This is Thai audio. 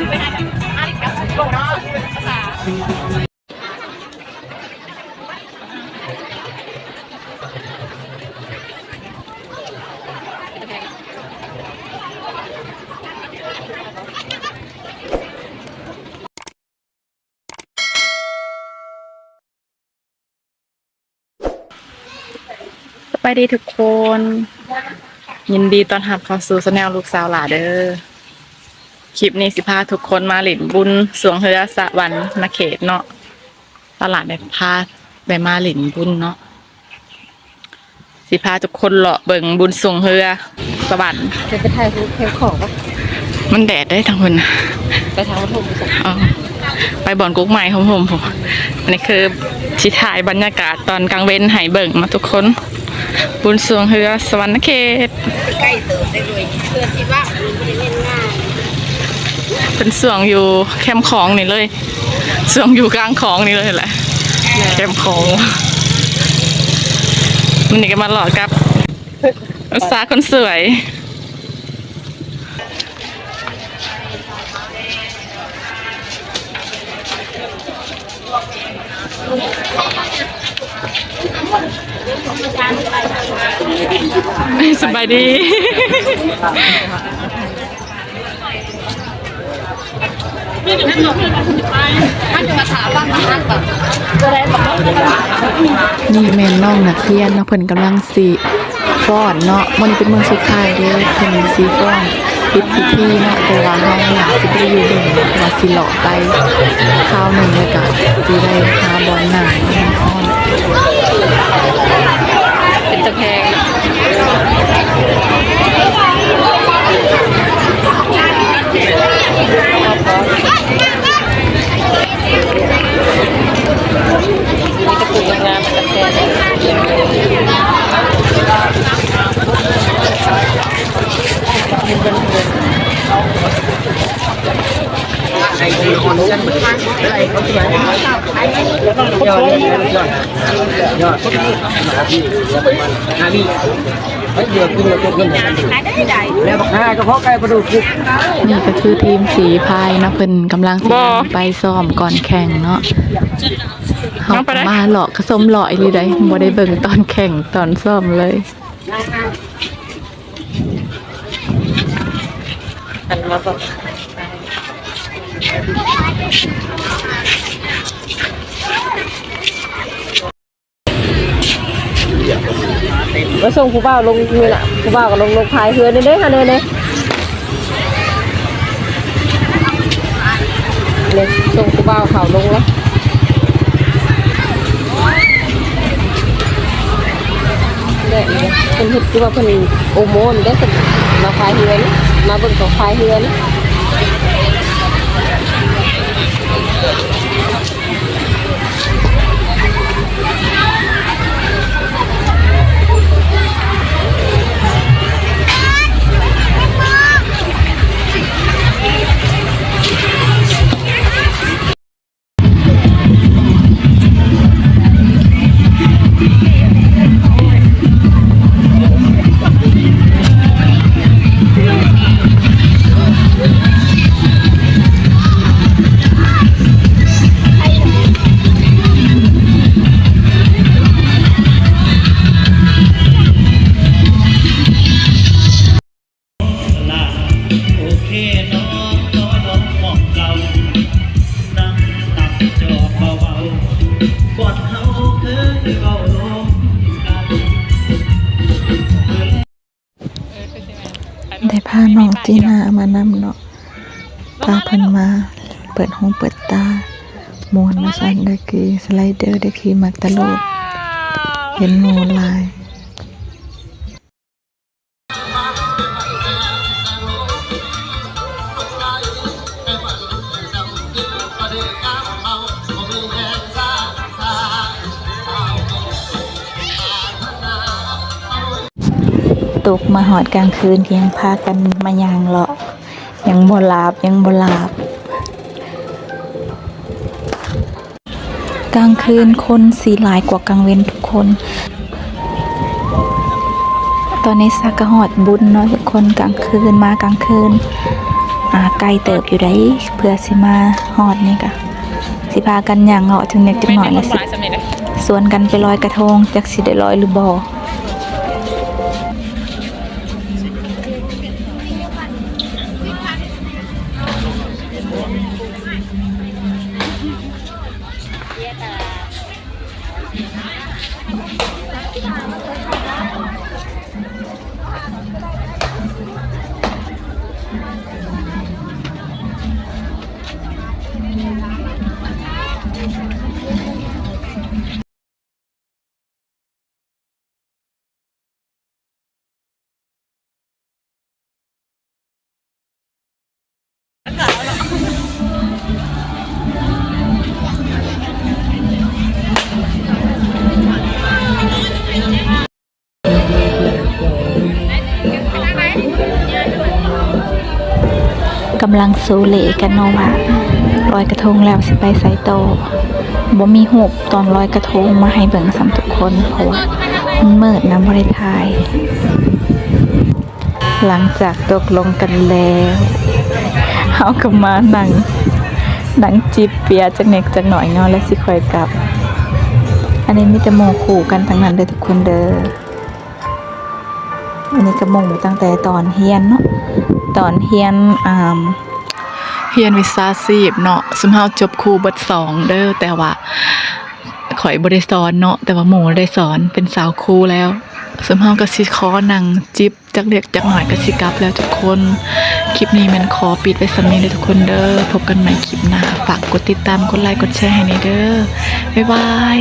สบายดีทุกคน ยินดีตอนรับเข้าสู่สแนลลูกสาวหลาเด้อ คลิปนี้สิพาทุกคนมาหลินบุญสวงเฮือสะวันนาเขตเนาะตลาดได้พาได้มาหลินบุญเนาะสิพาทุกคนเลาะเบิ่งบุญสวงเฮือสวรรค์จะไปถ่ายรูปเทปของปะมันแดดได้ทั้งคนนะไปทางวัดทุ่งสงอ๋อไปบ่อนกุ๊กใหม่ของผมผมอันนี้คือชิถ่ายบรรยากาศตอนกลางเว้นให้เบิ่งมาทุกคน บุญสวงเฮือสวรรค์เขตใกล้เติมได้เลยเพื่อที่ว่ามันจะ เล่นง่ายเป็นสวงอยู่แคมป์ของนี่เลยสวงอยู่กลางของนี่เลยแหละแคมป์ของมันนี่ก็มาหลอดกับอุตสาหคนสวยสบายดี นี่แม่นน้องนักเรียนเนาะเพิ่นกำลังสิฟ้อนเนาะมื้อนี้เป็นเมื้อสุดท้ายเด้อเพิ่นสิฟ้อนปิดพิธีเนาะแต่ว่าเฮาอยากสิไปอยู่เบิ่งว่าสิเลาะไปคราวหนึ่งแล้วก็สิได้หาบอลหนังมาฟ้อนเป็นตะแพงมีตะปูงามๆตะแพง นี่ก็คือทีมสีพายเนาะเพิ่นกำลังสิไปซ้อมก่อนแข่งเนาะเฮาก็มาหลอกกระสมหลอยเลยได้บ่ได้เบิ่งตอนแข่งตอนซ้อมเลย มาส่งผู้บ่าวลงนี่แหละผู้บ่าวก็ลงลงพายเฮือนี่เด้ค่ะเนยเนยเลยส่งผู้บ่าวเขาลงแล้วเนี่ยเพิ่นเฮ็ดคือว่าเพิ่นโอโมนได้เพิ่นมาพายเฮือนมาเบิ่งของพายเฮือน พาน้องจีน่ามานำเนาะพาเพิ่นมา เปิดห้องเปิดตามวนมาสั่นได้คือสไลเดอร์ได้คือมักตะโลดเห็นหมูหลาย ตกมาหอดกลางคืนเที่ยงพากันมายางเลาะยังบ่หลาบยังบ่หลาบกลางคืนคนสีหลายกว่ากลางเว้นทุกคน ตอนนี้สักะหอดบุญเนาะทุกคนกลางคืนมากลางคืนอ่าไกลเติบอยู่ได้เพื่อสิมาฮอดนี่ก็สิพากันย่างเลาะถึงเน็กจักหน่อยละสิส่วนกันไปลอยกระทงจักสิได้ลอยหรือบ่ กำลังสูเหลกันเนาะว่าลอยกระทงแล้วสิไปไซโตบ่มีหูปตอนลอยกระทงมาให้เบิ่งสำทุกคนเพราะว่ามันมืดนะบ่ได้ถ่าย หลังจากตกลงกันแล้วเฮาก็มานั่งนั่งจิบเปียจักเน็กจักหน่อยเนาะแล้วสิคอยกลับ อันนี้มีแต่มู่คู่กันทั้งนั้นเด้อทุกคนเด้ออันนี้ก็หมงตั้งแต่ตอนเฮียนเนาะ ตอนเฮียนอ่าเฮียนวิชาชีพเนาะซุมเฮาจบครูบิดสองเด้อแต่ว่าข่อยบ่ได้สอนเนาะแต่ว่าหมูได้สอนเป็นสาวครูแล้วซุมเฮาก็สิขอนังจิบจักเล็กจักหน่อยก็สิกลับแล้วทุกคน คลิปนี้มันขอปิดไว้สำนี้เด้อทุกคนเด้อพบกันใหม่คลิปหน้าฝากกดติดตามกดไลค์กดแชร์ให้ในเด้อบ๊ายบาย